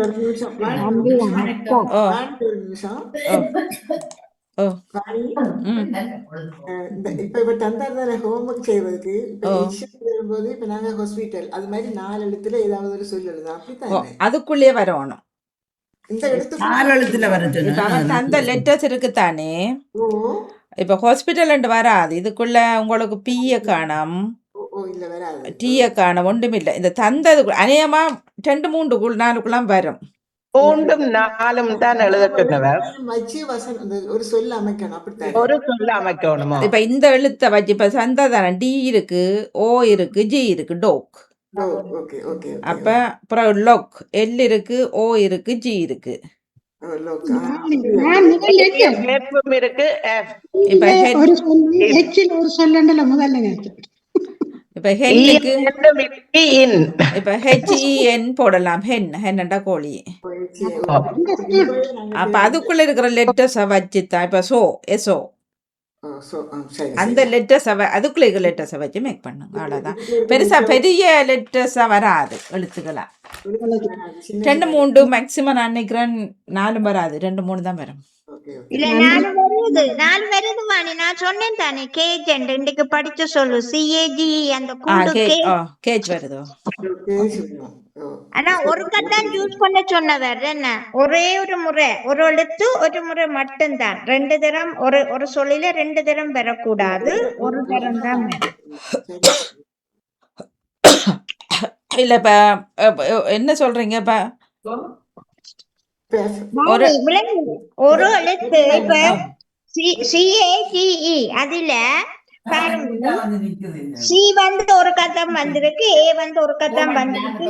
ஒரு நிமிஷம். இந்த இப்ப இப்ப தந்தார் ஹோம்ஒர்க் செய்வதற்கு வரும்போது இப்ப நாங்க ஹாஸ்பிட்டல் அது மாதிரி நாலு எழுத்துல ஏதாவது ஒரு சொல் எழுதலாம் ஓ அப்படித்தானே அதுக்குள்ளேயே வரணும். இந்த எழுத்து தந்த லெட்டர்ஸ் இருக்குத்தானே ஓ. இப்ப ஹாஸ்பிட்டல் வராது. இதுக்குள்ள உங்களுக்கு பிய காணும். டீய காணும் ஒன்றுமில்லை இந்த தந்தது அநேகமா ரெண்டு மூன்று நாளுக்குலாம் வரும் மூன்றும் நாலும் தான் எழுத சொன்னவர் வச்சு வசனம் இந்த ஒரு சொல் அமைக்கணும் ஒரு சொல்ல அமைக்கணுமோ இப்ப இந்த எழுத்தை வச்சு இப்ப சந்ததானம் டி இருக்கு ஓ இருக்கு ஜி இருக்கு டோக் ஓ ஓகே ஓகே அப்ப அப்புறம் லொக் எல் இருக்கு ஓ இருக்கு ஜி இருக்கு இருக்கு. இப்ப ஒரு சொல்லு முதல்ல. இப்ப ஹென்னுக்கு in. இப்ப ஹெச்இஎன் போடலாம். ஹென் ஹென்னண்டா கோழி. அப்ப அதுக்குள்ள இருக்கிற லெட்டர்ஸ வச்சுதான் இப்ப சோ எஸ்ஓ அந்த லெட்டர்ஸ அதுக்குள்ள இருக்கிற லெட்டர்ஸ வச்சு மேக் பண்ணுங்க. அவ்வளவுதான். பெருசா பெரிய லெட்டர்ஸா வராது எழுத்துக்களா. ரெண்டு மூணு மேக்சிமம் நான் நினைக்கிறேன் நாலும் வராது ரெண்டு மூணு தான் வரும். இல்ல நாலு வருது. நாலு வருது வாணி. நான் சொன்னேன் தானே கேஜெண்ட் இன்னைக்கு படிச்சு சொல்லு. சிஏஜி அந்த ஆ கூண்டு கே கே ஓ கேஜ் வருதோ? ஆனா ஒரு கட்டம் யூஸ் பண்ண சொன்னவர் என்ன? ஒரே ஒரு முறை ஒரு எழுத்து ஒரு முறை மட்டும்தான். ரெண்டு தரம் ஒரு ஒரு சொல்லில ரெண்டு தரம் வரக்கூடாது. ஒரு தரம் தான். இல்ல இப்ப என்ன சொல்றீங்க இப்ப? ஒரு. ஒரு எழுத்து இப்ப சிஏஜிஇ அதுல பாருங்க. சி வந்து ஒரு கட்டம் வந்திருக்கு ஏ வந்து ஒரு கட்டம் வந்திருக்கு.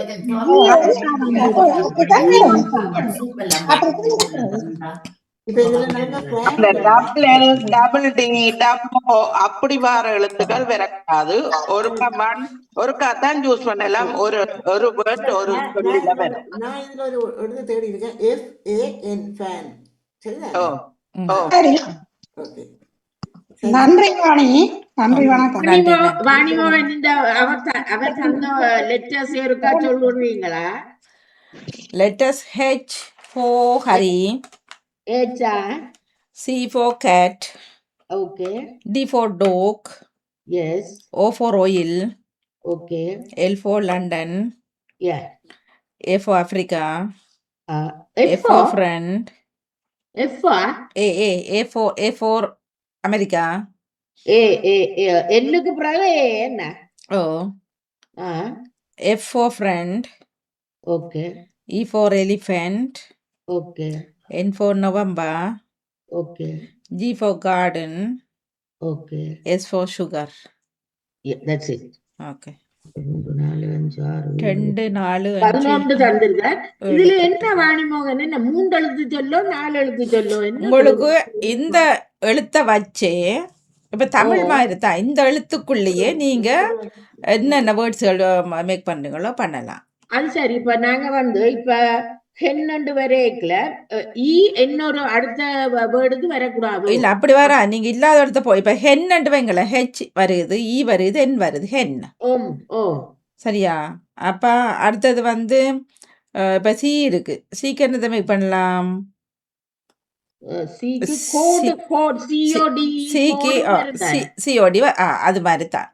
அப்படி வர எழுத்துக்கள் வரக்கூடாது ஒரு கமாண்ட் ஒரு தான் யூஸ் பண்ணலாம். ஒரு ஒரு வேர்ட் ஒரு நான் இதுல ஒரு எழுத்து தேடி இருக்கேன். எஃப் ஏ என் ஃபேன் சரிதான் ஓ ஓ. சரி. ஓகே. நன்றி வாணி. நன்றி வணக்கம். வாணிமோகன் இந்த அவர் அவர் தந்த லெட்டர்ஸ் இருக்கா சொல்லுவீங்களா letters H for Hari. H R. C for cat. Okay. D for dog. Yes. O for oil. Okay. L for London. Yeah. A for Africa. Uh, F, F for friend. F for A A A for A for America. A A A. ಎನ್ನುಕ್ಕೆ Oh. ಏನ F for friend. Okay. E for elephant. Okay. N for November okay G for garden okay S for sugar that's it okay மூன்று நாலு அஞ்சு ஆறு ரெண்டு நாலு அஞ்சு. பதினொன்று தந்திருக்க ஏழு, இதுல எட்டு. என்ன வாணிமோகன் என்ன மூன்று எழுத்து சொல்லோ நாலு எழுத்து சொல்லோ என்ன உங்களுக்கு இந்த எழுத்தை வச்சே இப்ப தமிழ் மாதிரி தான் இந்த எழுத்துக்குள்ளேயே நீங்க என்னென்ன வேர்ட்ஸ்கள் மேக் பண்றீங்களோ பண்ணலாம். அது சரி இப்ப நாங்க வந்து இப்ப ஹென்னண்டு வரைக்கல ஈ இன்னொரு அடுத்த வேர்டுக்கு வரக்கூடாது. இல்ல அப்படி வரா. நீங்க இல்லாத இடத்த போய் இப்ப ஹென் வைங்கள ஹெச் வருது ஈ வருது என் வருது. ஹென். ஓம் ஓ. சரியா? அப்ப அடுத்தது வந்து இப்ப சி இருக்கு. சீக்கு என்னத்தை மேக் பண்ணலாம்? அது மாதிரி தான்.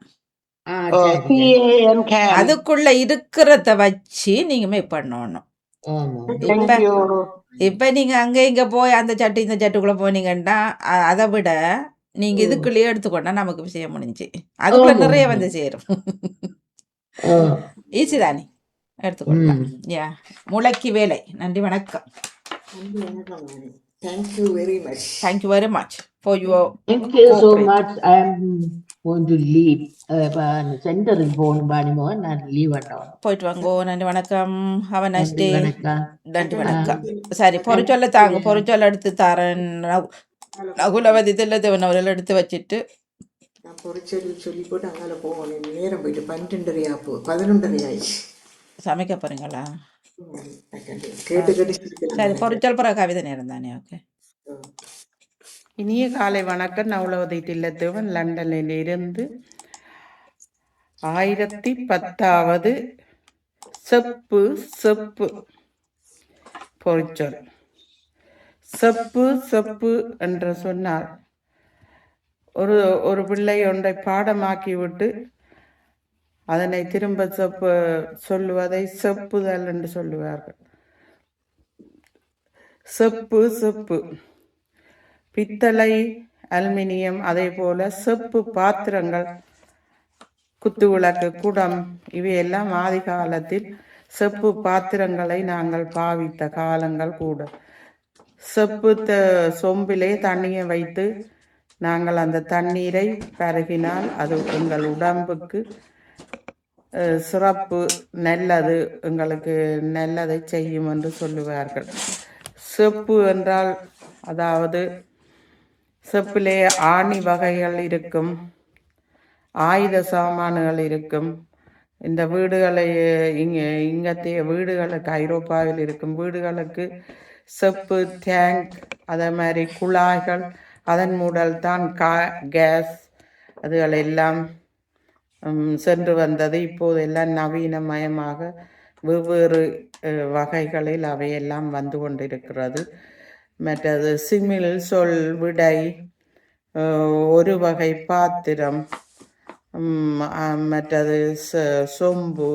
அதுக்குள்ள இருக்கிறத வச்சு நீங்க மேக் பண்ணணும். ஆமா இப்ப. இப்ப நீங்க அங்க இங்க போய் அந்த சட்டு இந்த சட்டுக்குள்ள போனீங்கன்னா அ- அதை விட நீங்க ம். இதுக்குள்ளேயே எடுத்துக்கொண்டா நமக்கு விஷயம் முடிஞ்சு அதுக்குள்ள ஆமா, நிறைய ஆமா. வந்து சேரும் ஆ, ஈஸி தானே எடுத்துக்கொள்ளலாம் ம். யா முளைக்கு வேலை நன்றி வணக்கம் நன்றி வணக்கம் Vani thank you very much thank you very much for your Thank you so much. I am going to leave. சென்டருக்கு போகணும் பாணிமோகன் நான் லீவ் பண்ணோம் போயிட்டு வாங்கோ. நன்றி வணக்கம். ஹவ நைஸ் டே நன்றி வணக்கம். சரி பொறிச்சொல்ல தாங்க. பொறிச்சொல்ல எடுத்து தரேன். நகு- நகுலவதி தில்லதேவன் அவர்கள் எடுத்து வச்சுட்டு. நான் பொறிச்சொல்லி சொல்லி போட்டு அங்கால போகணும். நேரம் போயிட்டு பன்னெண்டரை ஆப்பு பதினொன்றரை ஆயிடுச்சு. சமைக்க போறீங்களா. சரி பொறிச்சொல் பிற கவிதை நேரம் தானே ஓகே. இனிய காலை வணக்கம். நவலவதை தில்லத்தேவன் லண்டனில் இருந்து ஆயிரத்தி பத்தாவது செப்பு செப்பு பொறிச்சொல் செப்பு செப்பு என்று சொன்னார் ஒரு ஒரு பிள்ளை ஒன்றை பாடமாக்கிவிட்டு அதனை திரும்ப செப்பு சொல்லுவதை செப்புதல் என்று சொல்லுவார்கள். செப்பு செப்பு. பித்தளை அலுமினியம் அதே போல செப்பு பாத்திரங்கள் குத்துவிளக்கு குடம் இவையெல்லாம் ஆதி காலத்தில் செப்பு பாத்திரங்களை நாங்கள் பாவித்த காலங்கள் கூட. செப்பு த- சொம்பிலே தண்ணியை வைத்து நாங்கள் அந்த தண்ணீரை பருகினால் அது எங்கள் உடம்புக்கு சிறப்பு நல்லது எங்களுக்கு நல்லதை செய்யும் என்று சொல்லுவார்கள். செப்பு என்றால் அதாவது செப்பிலே ஆணி வகைகள் இருக்கும். ஆயுத சாமான்கள் இருக்கும். இந்த வீடுகளை இங்கே இங்கத்தைய வீடுகளுக்கு ஐரோப்பாவில் இருக்கும். வீடுகளுக்கு செப்பு டேங்க் அதே மாதிரி குழாய்கள் அதன் மூடல் தான் கா கேஸ் அதுகளெல்லாம் சென்று வந்தது. இப்போது எல்லாம் நவீனமயமாக வெவ்வேறு வகைகளில் அவையெல்லாம் வந்து கொண்டிருக்கிறது. மற்றது சிமிழ் சொல் விடை ஒரு வகை பாத்திரம் மற்றது ச- சொம்பு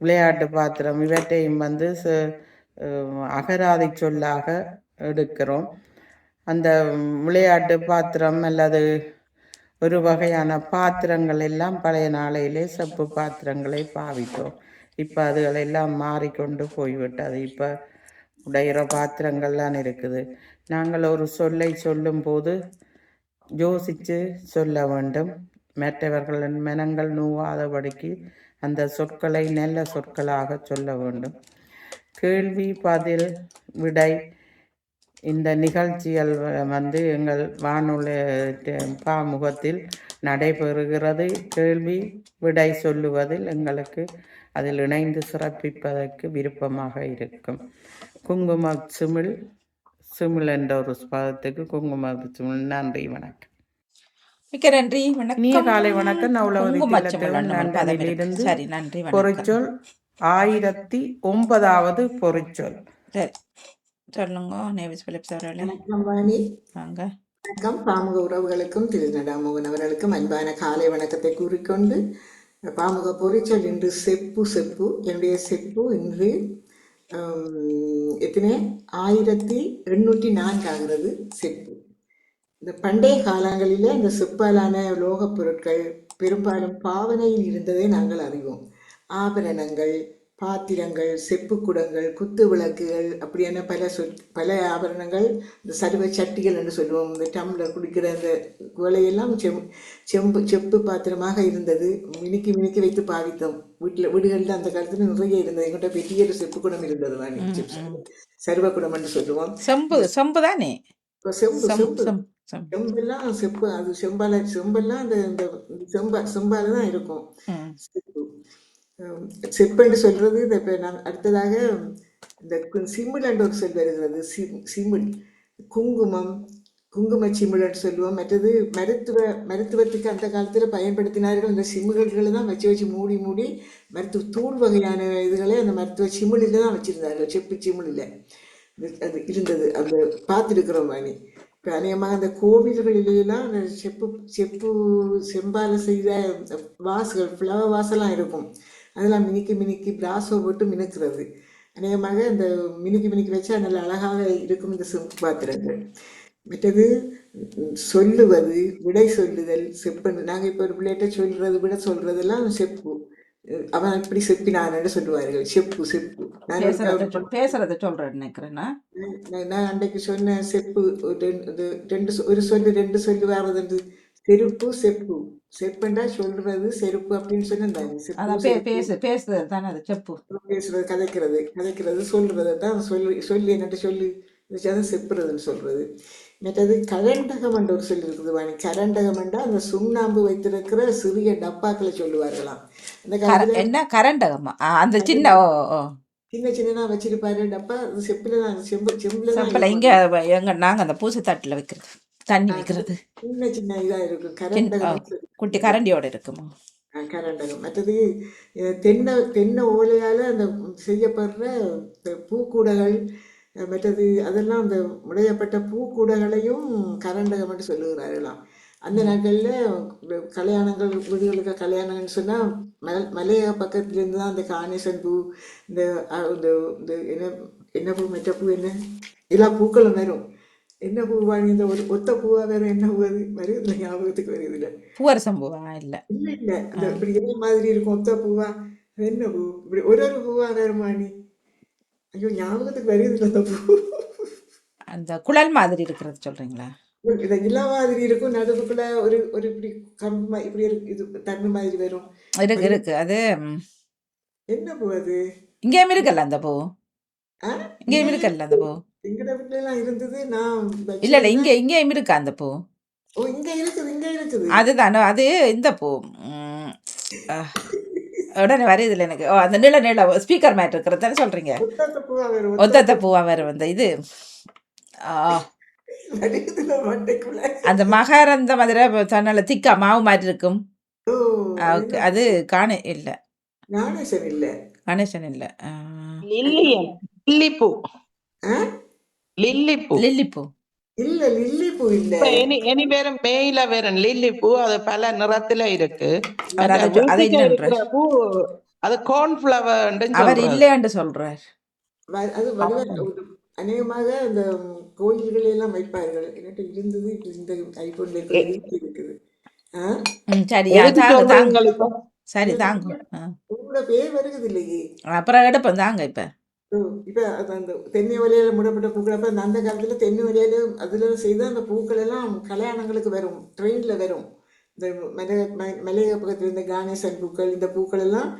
விளையாட்டு பாத்திரம் இவற்றையும் வந்து ச- அகராதி சொல்லாக எடுக்கிறோம். அந்த விளையாட்டு பாத்திரம் அல்லது ஒரு வகையான பாத்திரங்கள் எல்லாம் பழைய நாளையிலே செப்பு பாத்திரங்களை பாவித்தோம். இப்போ அதுகளெல்லாம் மாறிக்கொண்டு போய்விட்டது. இப்போ உடையிற பாத்திரங்கள்லாம் இருக்குது. நாங்கள் ஒரு சொல்லை சொல்லும்போது யோசித்து சொல்ல வேண்டும். மற்றவர்களின் மனங்கள் நோவாதபடிக்கு அந்த சொற்களை நல்ல சொற்களாக சொல்ல வேண்டும். கேள்வி பதில் விடை இந்த நிகழ்ச்சிகள் வந்து எங்கள் வானொலி பாமுகத்தில் நடைபெறுகிறது. கேள்வி விடை சொல்லுவதில் எங்களுக்கு அதில் இணைந்து சிறப்பிப்பதற்கு விருப்பமாக இருக்கும். குங்கும சிமிழ் சிமிழ் என்ற ஒரு பதத்துக்கு குங்கும சிமிழ். நன்றி வணக்கம். மிக்க நன்றி வணக்கம். இனிய காலை வணக்கம். நவுலவதி குங்குமச்சமிழ் திலத்தேவன் அண்ணன் பதம் இருக்கு. லண்டனிலிருந்து சரி நன்றி வணக்கம். பொறிச்சொல் ஆயிரத்தி ஒன்பதாவது பொறிச்சொல். சரி சொல்லுங்க நேவிஸ் பிலிப்ஸ் அவர்களே. வாங்க. வணக்கம். பாமுக உறவுகளுக்கும் திரு நடாமோகன் அவர்களுக்கும் அன்பான காலை வணக்கத்தை கூறிக்கொண்டு பாமுக பொறிச்சல் இன்று செப்பு செப்பு. என்னுடைய செப்பு இன்று எத்தனை? ஆயிரத்தி எண்ணூற்றி நான்கு ஆகிறது செப்பு இந்த பண்டைய காலங்களிலே இந்த செப்பாலான லோகப் பொருட்கள் பெரும்பாலும் பாவனையில் இருந்ததை நாங்கள் அறிவோம். ஆபரணங்கள் பாத்திரங்கள் செப்பு குடங்கள் குத்து விளக்குகள் அப்படியான பல சொல் பல ஆபரணங்கள் இந்த சருவ சட்டிகள் என்று சொல்லுவோம். இந்த டம்ளர் குடிக்கிற அந்த குவளையெல்லாம் செம் செம்பு செப்பு பாத்திரமாக இருந்தது. மினுக்கி மினுக்கி வைத்து பாவித்தோம். வீட்டில் வீடுகளில் அந்த காலத்தில் நிறைய இருந்தது. எங்கிட்ட பெரிய செப்பு குடம் இருந்தது வாணி சருவ குடம் என்று சொல்லுவோம். செம்பு செம்பு தானே? செம்பு செம்பு செம்பு. செம்பு செம்பு செம்பெல்லாம் செப்பு அது செம்பால செம்பெல்லாம் அந்த இந்த செம்பா செம்பால தான் இருக்கும். செப்பு. ஹம், செப்புன்னு சொல்றது இந்த இப்போ நான் அடுத்ததாக இந்த கு- சிமிழ் என்ற ஒரு சொல் வருகிறது. சி- சிமிழ் குங்குமம் குங்கும என்று சொல்லுவோம். மற்றது மருத்துவ மருத்துவத்துக்கு அந்த காலத்தில் பயன்படுத்தினார்கள். இந்த சிமிழ்களை தான் வச்சு வச்சு மூடி மூடி மருத்துவ தூள் வகையான இதுகளை அந்த மருத்துவ சிமிழில் தான் வச்சுருந்தார்கள். செப்பு சிமிழில் அது இருந்தது. அந்த பார்த்துருக்குறோம் வாணி இப்போ அநேகமாக அந்த கோவில்களிலெல்லாம் அந்த செப்பு செப்பு செம்பால செய்த வாசுகள் ஃப்ளவர் வாசெல்லாம் இருக்கும். அதெல்லாம் மினுக்கி மினுக்கி பிராசோ போட்டு மினுக்கிறது. அநேகமாக இந்த மினுக்கி மினுக்கி வச்சா நல்ல அழகாக இருக்கும் இந்த செம்பு பாத்திரங்கள். மற்றது சொல்லுவது விடை சொல்லுதல் செப்புன்னு நாங்கள் இப்போ ஒரு பிள்ளைகிட்ட சொல்றது விட சொல்றதெல்லாம் செப்பு. அவன் இப்படி செப்பினான்னு சொல்லுவார்கள். செப்பு செப்பு. நான் பேசுறத சொல்றேன் நினைக்கிறேன்னா நான். நான் அன்றைக்கு சொன்ன செப்பு ரெண்டு ஒரு சொல்லு ரெண்டு சொல்லு வர்றது செருப்பு செப்பு. செப்புண்டா சொல்றது செருப்பு அப்படின்னு பே செருப்பு. பேசு பேசுறது தானே அது செப்பு. பேசுறது கதைக்கிறது கதைக்கிறது சொல்றது தான் சொல்லி சொல்லி என்னட்டு சொல்லி அது செப்புறதுன்னு சொல்றது. மற்றது கரண்டகம் என்ற ஒரு சொல்லி இருக்குது வாணி. கரண்டகம் என்றா அந்த சுண்ணாம்பு வைத்திருக்கிற சிறிய டப்பாக்களை சொல்லுவார்களாம். அந்த காலத்துல என்ன? கரண்டகமா? அந்த சின்ன ஓ சின்ன சின்னதா வச்சிருப்பாரு டப்பா செப்புல தான் செம்பு செம்புல செம்பில் இங்கே எங்க நாங்க அந்த பூசை தட்டில் வைக்கிறது. தண்ணி வைக்கிறது. சின்ன சின்ன இதா இருக்கும். கரண்டகம் குட்டி கரண்டியோட இருக்குமா? கரண்டகம் மற்றது தென்னை தென்னை ஓலையால் அந்த செய்யப்படுற பூக்கூடைகள் மற்றது அதெல்லாம் அந்த முளையப்பட்ட பூக்கூடைகளையும் கரண்டகம் என்று சொல்லுகிறார்களாம் அந்த நாட்களில் கல்யாணங்கள் வீடுகளுக்கு கல்யாணங்கள்னு சொன்னால் மல் மலைய பக்கத்துலேருந்து தான் அந்த காணேசன் பூ இந்த இந்த என்ன என்ன பூ மெட்ட பூ என்ன? எல்லா பூக்களும் வரும். என்ன பூ வாங்கி இந்த ஒரு ஒத்த பூவா வேற என்ன பூ அது? வருது ஞாபகத்துக்கு வருது இல்லை பூவரசம் பூவா? இல்லை. இல்ல இல்ல. அந்த இப்படி இதே மாதிரி இருக்கும்? ஒத்த பூவா? என்ன பூ? இப்படி ஒரு ஒரு பூவா வேறுமா நீ ஐயோ ஞாபகத்துக்கு வருது அந்த பூ. அந்த குழல் மாதிரி இருக்கிறது சொல்றீங்களா? இந்த நிலா மாதிரி இருக்கும். நடுவுக்குள்ள ஒரு ஒரு இப்படி கம்பு இப்படி இது தண்ணி மாதிரி வரும். இருக்கு இருக்கு. அது என்ன பூ அது? இங்கேயும் இருக்குல்ல அந்த பூ? ஆ? இங்கேயும் இருக்குல்ல அந்த பூ? எங்கட வீட்டுல எல்லாம் இருந்தது நான் இல்ல இல்ல இங்க இங்கேயும் இருக்கா அந்த பூ? ஓ இங்க இருக்குது இங்க இருக்குது. அதுதானே அது இந்த பூ. ம், அஹ், உடனே வருது இல்லை எனக்கு. ஓ அந்த நீள நீள ஸ்பீக்கர் மேட் இருக்கிறது தானே சொல்றீங்க? ஒத்த பூவா வரும் ஒத்தத்த பூவா வரும் அந்த இது. ஆ, மண்டைக்குள்ள. அந்த மகரந்த மாதிரி தன்னால திக்கா மாவு மாதிரி இருக்கும். ஓ ஆ, ஓகே. அது காண இல்ல. நானேசன் இல்ல. கணேசன் இல்ல. ஆ, லில்லியன் லில்லிப்பூ ஆ? லில்லிப்பூ. லில்லி பூ இல்ல. லில்லி பூ இல்ல இனி மேயில வேறும் லில்லிப்பூ அது பல நிறத்துல இருக்கு. பூ அது கார்ன்ஃபிளவர் அவர் இல்லையாண்டு சொல்றார். அது அநேகமாக அந்த கோயில்கள் எல்லாம் வைப்பார்கள். என்கிட்ட இருந்தது இந்த ஐபோன்ல இருக்குது? சரி தாங்க. ஆ. உங்களோட பேர் வருகிறது இல்லையே அப்புறம் எடுப்போம் தாங்க இப்ப. இப்போ அது அந்த தென்னை வலையில் முடப்பட்ட பூக்கள் அப்போ அந்த காலத்தில் தென்னை வலையில் அதில் செய்த அந்த பூக்கள் எல்லாம் கல்யாணங்களுக்கு வரும் ட்ரெயினில் வரும். இந்த மலை ம- மலைய பக்கத்தில் இந்த கணேசன் பூக்கள் இந்த பூக்கள் எல்லாம்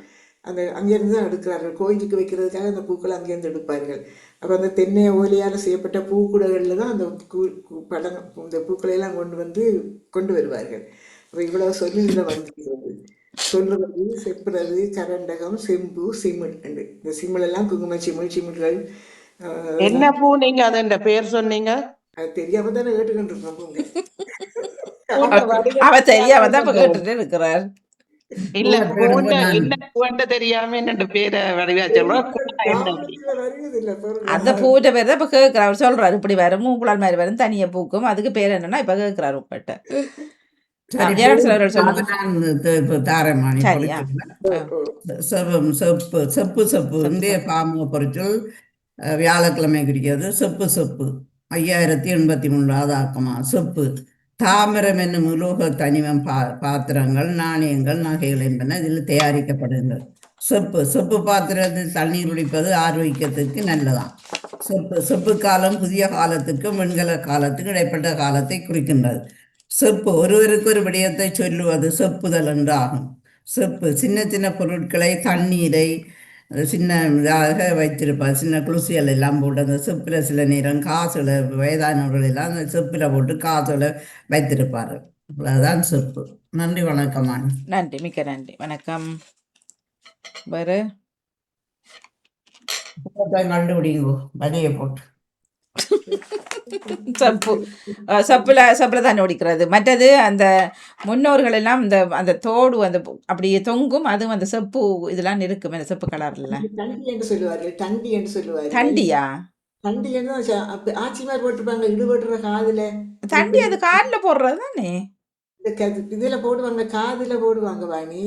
அந்த அங்கேருந்து தான் எடுக்கிறார்கள். கோயிலுக்கு வைக்கிறதுக்காக அந்த பூக்களை அங்கேருந்து எடுப்பார்கள். அப்போ அந்த தென்னை ஓலையால் செய்யப்பட்ட பூக்கூடைகள்ல தான் அந்த கூ- பழங்க இந்த பூக்களை எல்லாம் கொண்டு வந்து கொண்டு வருவார்கள். அப்போ இவ்வளோ சொல்லி இதில் வந்துருக்கிறது சொல்லுவது செப்புறது கரண்டகம் செம்பு சிமிழ் என்று. இந்த சிமிழ் எல்லாம் குங்கும சிமிழ் சிமிழ்கள் என்ன பூ நீங்க அது பேர் சொன்னீங்க? அது தெரியாம தானே கேட்டுக்கிட்டு இருக்கோம் அவ தெரியாம தான் இப்ப கேட்டுட்டு இருக்கிறார். இல்ல பூண்ட என்ன பூண்ட தெரியாம என்னோட பேரை வடிவா சொல்றோம். அந்த பூட்ட பேர் தான் இப்ப கேட்கிறார். அவர் சொல்றாரு இப்படி வரும் மூக்குளால் மாதிரி வரும் தனியா பூக்கும். அதுக்கு பேர் என்னன்னா இப்ப கேட்கிறாரு உங்கள்கிட்ட செப்பு செப்பு செப்பு இந்திய பாமு பொறிச்சொல் அஹ், வியாழக்கிழமை குறிக்கிறது செப்பு செப்பு ஐயாயிரத்தி எண்பத்தி மூன்றாவது ஆக்கமா செப்பு தாமிரம் என்னும் உலோக தனிமம் பா பாத்திரங்கள் நாணயங்கள் நகைகள் என்பன இதில் தயாரிக்கப்படுகின்றது செப்பு செப்பு பாத்திரத்தில் தண்ணீர் குடிப்பது ஆரோக்கியத்துக்கு நல்லதாம் செப்பு செப்பு காலம் புதிய காலத்துக்கும் வெண்கல காலத்துக்கும் இடைப்பட்ட காலத்தை குறிக்கின்றது செப்பு ஒருவருக்கு ஒரு விடயத்தை சொல்லுவது செப்புதல் என்று ஆகும் செப்பு சின்ன சின்ன பொருட்களை தண்ணீரை சின்ன இதாக வைத்திருப்பார். சின்ன குளிசிகள் எல்லாம் போட்டு அந்த செப்பில் சில நேரம் காசுல வயதானவர்கள் எல்லாம் அந்த செப்பில் போட்டு காசுல வைத்திருப்பார். அதுதான் செப்பு. நன்றி வணக்கம் நன்றி மிக்க நன்றி. வணக்கம். வேறு? கண்டுபிடிங்கோ. வலையை போட்டு. சப்பு. சப்புல சப்புல தண்ணி குடிக்கிறது மற்றது அந்த முன்னோர்கள் எல்லாம் இந்த அந்த தோடு அந்த அப்படியே தொங்கும் அதுவும் அந்த செப்பு இதெல்லாம் இருக்கும் அந்த செப்பு கலர்ல. தண்டி என்று சொல்லுவார்கள். தண்டி என்று சொல்லுவார்கள். தண்டியா? தண்டி என்று தான் ஆச்சிமார் போட்டிருப்பாங்க இடுபடுற காதுல. தண்டி அது காலில் போடுறது தானே? இதுல போடுவாங்க காதுல போடுவாங்க வாணி.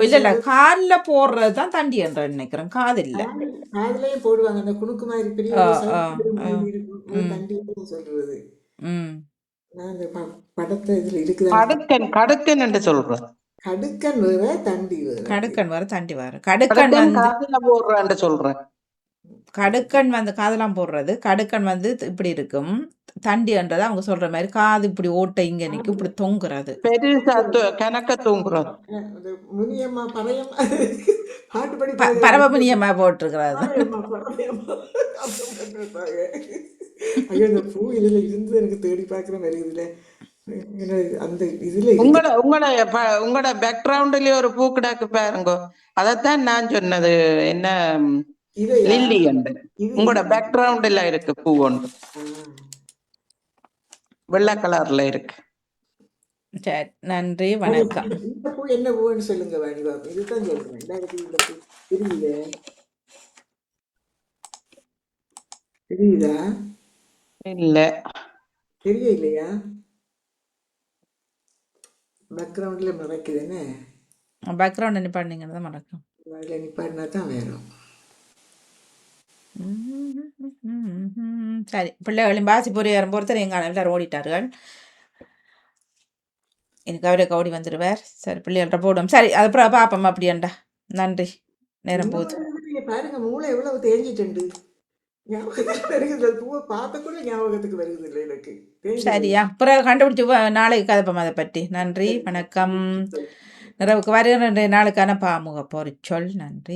இல்ல இல்ல காலில் போடுறது தான் தண்டி என்று நினைக்கிறேன். காது இல்ல காது- காதுலயும் போடுவாங்க. அந்த குணுக்கு மாதிரி பெரிய. தண்டி சொல்றது. ம். நான் இந்த ப- படத்தை இதுல இருக்குதா? கடுக்கன் கடுக்கன் என்று சொல்றேன் கடுக்கன் வேற தண்டி வேற. கடுக்கன் வர தண்டி வர கடுக்கன் காதுல போடுறேன் சொல்றேன் கடுக்கன் வந்து காதெல்லாம் போடுறது. கடுக்கன் வந்து இப்படி இருக்கும். தண்டின்றது அவங்க சொல்ற மாதிரி காது இப்படி ஓட்டை இங்க நிற்கும் இப்படி தொங்குறது பெருசா கணக்க ப பரமபுனியமா போட்டிருக்கிறது. ஐயோ இந்த பூ இதுல இருந்து எனக்கு தேடி பார்க்கிற மாதிரி இதுல என்ன அந்த இதுல இருக்கு. உங்களோட உங்களோட உங்களோட பேக்ரவுண்ட்லயே ஒரு பூ கிடக்கு பாருங்க அதத்தான் நான் சொன்னது என்ன? லில்லி என்று இது உங்களோட பேக்ரவுண்ட்ல இருக்கு பூ ஒன்று. வெள்ளை கலர்ல இருக்கு. சரி நன்றி வணக்கம். இந்த- பூ என்ன பூன்னு சொல்லுங்க வாணி பாப்பா இதுதான் சொல்றேன். ரெண்டாயிரத்தி இந்த பூ தெரியல தெரியுதா இல்ல. தெரியலையா? பேக்ரவுண்டில் மறைக்குதுன்னு. பேக்ரவுண்ட் என்ன பண்ணீங்கன்னு தான் மறக்கும். அதில் நிப்பாட்டினா தான் வேறும் சரி பிள்ளைகளின் பாசி பொறியாரம் பொறுத்தர் எங்கள் எல்லாரும் ஓடிட்டார்கள் எனக்கு அவரே ஓடி வந்துடுவார் சரி பிள்ளைகள்கிட்ட போடுவோம் சரி அது அப்புறம் பார்ப்போம் அப்படியாண்டா நன்றி நேரம் போகுது பாருங்க மூளை எவ்வளவு தேஞ்சிட்டு சரியா அப்புறம் கண்டுபிடிச்சு நாளைக்கு கதைப்போம் அதை பற்றி நன்றி வணக்கம் நிறைவுக்கு வருகிற நாளுக்கான பாமுக பொறிச்சொல் நன்றி